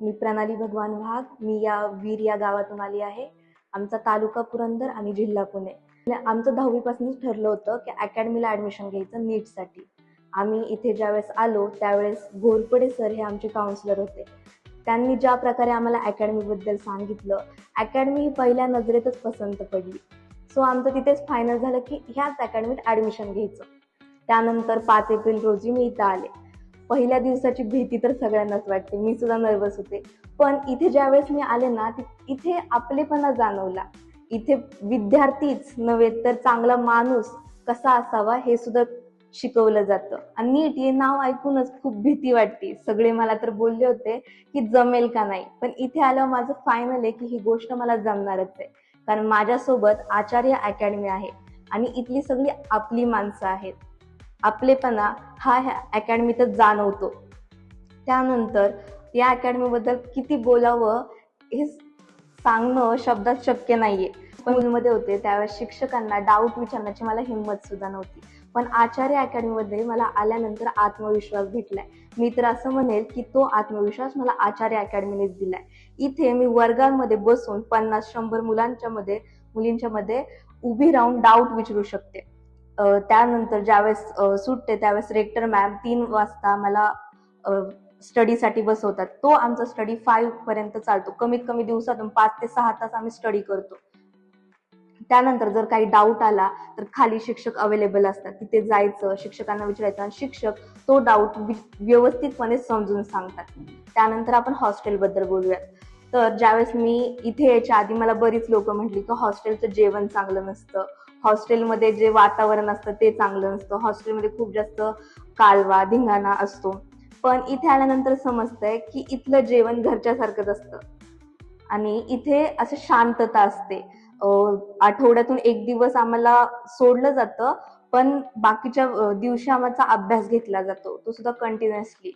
मी प्रणाली भगवान वाघ. मी या वीर या गावातून आली आहे. आमचा तालुका पुरंदर आणि जिल्हा पुणे. आमचं दहावीपासूनच ठरलं होतं की अकॅडमीला ॲडमिशन घ्यायचं नीटसाठी. आम्ही इथे ज्यावेळेस आलो त्यावेळेस घोरपडे सर हे आमचे काउन्सिलर होते. त्यांनी ज्या प्रकारे आम्हाला अकॅडमीबद्दल सांगितलं अकॅडमी ही पहिल्या नजरेतच पसंत पडली. सो आमचं तिथेच फायनल झालं की ह्याच अकॅडमीत ॲडमिशन घ्यायचं. त्यानंतर पाच एप्रिल रोजी मी इथं आले. पहिल्या दिवसाची भीती तर सगळ्यांनाच वाटते. मी सुद्धा नर्वस होते. पण इथे ज्यावेळेस मी आले ना इथे आपलेपणा जाणवला. इथे विद्यार्थीच नव्हे तर चांगला माणूस कसा असावा हे सुद्धा शिकवलं जातं. आणि नीट हे नाव ऐकूनच खूप भीती वाटते. सगळे मला तर बोलले होते की जमेल का नाही. पण इथे आल्यावर माझं फायनल आहे की ही गोष्ट मला जमणारच आहे. कारण माझ्यासोबत आचार्य अकॅडमी आहे आणि इथली सगळी आपली माणसं आहेत. आपलेपणा हा ह्या अकॅडमीतच जाणवतो. त्यानंतर या अकॅडमीबद्दल किती बोलावं हे सांगणं शब्दात शक्य नाहीये. स्कूलमध्ये होते त्यावेळेस शिक्षकांना डाऊट विचारण्याची मला हिंमत सुद्धा नव्हती. पण आचार्य अकॅडमीमध्ये मला आल्यानंतर आत्मविश्वास भेटलाय. मी तर असं म्हणेल की तो आत्मविश्वास मला आचार्य अकॅडमीनेच दिलाय. इथे मी वर्गांमध्ये बसून पन्नास शंभर मुलांच्या मध्ये मुलींच्या मध्ये उभी राहून डाऊट विचारू शकते. त्यानंतर ज्यावेळेस सुटते त्यावेळेस रेक्टर मॅम तीन वाजता मला स्टडीसाठी बसवतात. तो आमचा स्टडी फाईव्ह पर्यंत चालतो. कमीत कमी दिवसातून पाच ते सहा तास आम्ही स्टडी करतो. त्यानंतर जर काही डाऊट आला तर खाली शिक्षक अवेलेबल असतात. तिथे जायचं शिक्षकांना विचारायचं आणि शिक्षक तो डाऊट व्यवस्थितपणे समजून सांगतात. त्यानंतर आपण हॉस्टेलबद्दल बोलूयात. तर ज्यावेळेस मी इथे यायच्या आधी मला बरीच लोक म्हटली की हॉस्टेलचं जेवण चांगलं नसतं. हॉस्टेलमध्ये जे वातावरण असतं ते चांगलं नसतं. हॉस्टेलमध्ये खूप जास्त कालवा धिंगाणा असतो. पण इथे आल्यानंतर समजतंय की इथलं जेवण घरच्यासारखंच असतं. आणि इथे असं शांतता असते. आठवड्यातून एक दिवस आम्हाला सोडलं जातं पण बाकीच्या दिवशी आम्हाला अभ्यास घेतला जातो. तो सुद्धा कंटिन्युअसली